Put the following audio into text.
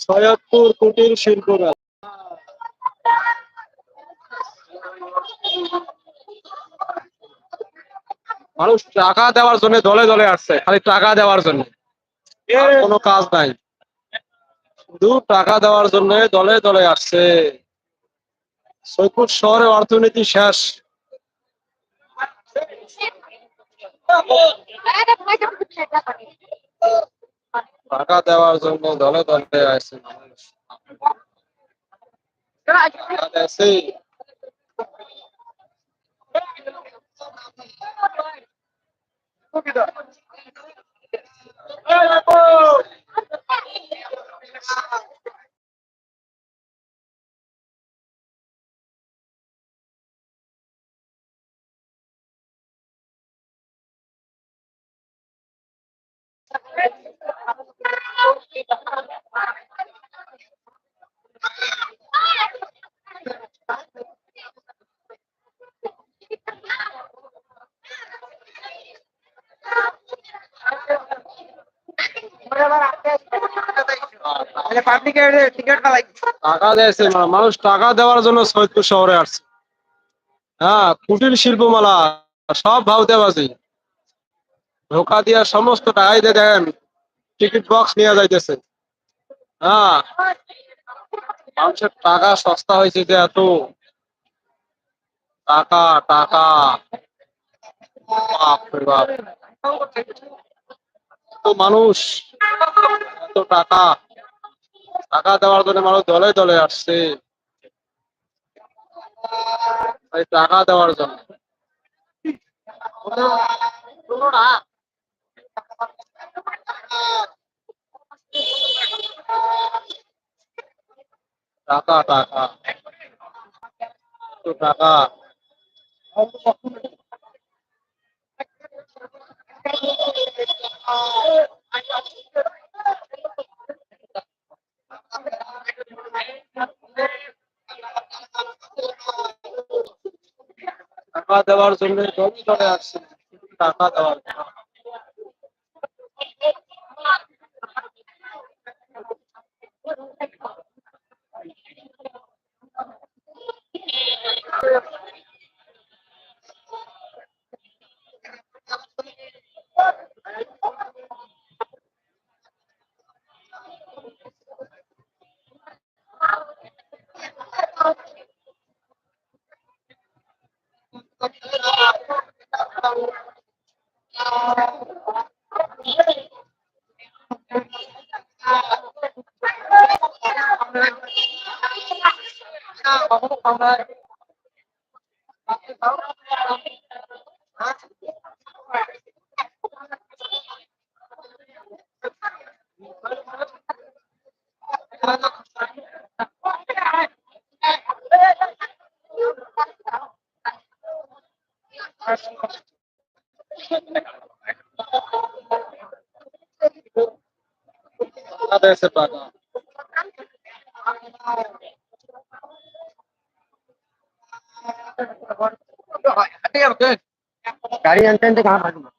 সৈয়দপুর কুটির শিল্প মানুষ টাকা দেওয়ার জন্য দলে দলে আসছে, খালি টাকা দেওয়ার জন্য। কোনো কাজ নাই। শুধু টাকা দেওয়ার জন্য দলে দলে আসছে। সৈয়দপুর শহরে অর্থনীতি শেষ। টাকা দেওয়ার জন্য দলে দলে আসছে। মানুষ টাকা মানুষ টাকা দেওয়ার জন্য সৈয়দপুর শহরে আসছে। হ্যাঁ কুটির শিল্পমালা সব ভাবতে বাজি। ধোকা দিয়া সমস্ত টাকাই দিয়ে দেখেন টিকিট বক্স নিয়ে যাইতেছে। হ্যাঁ। মানুষের টাকা সস্তা হয়েছে যে এত। টাকা টাকা। এত মানুষ, এত টাকা। টাকা দেওয়ার জন্য মানুষ দলে দলে আসছে। টাকা দেওয়ার জন্য। টাকা টাকা। টাকা। টাকা দেওয়ার জন্য দলে আসছে টাকা দেওয়ার জন্য। টাকা দিয়েছে টাকা गाड़ी आनते हैं तो कहाँ भागना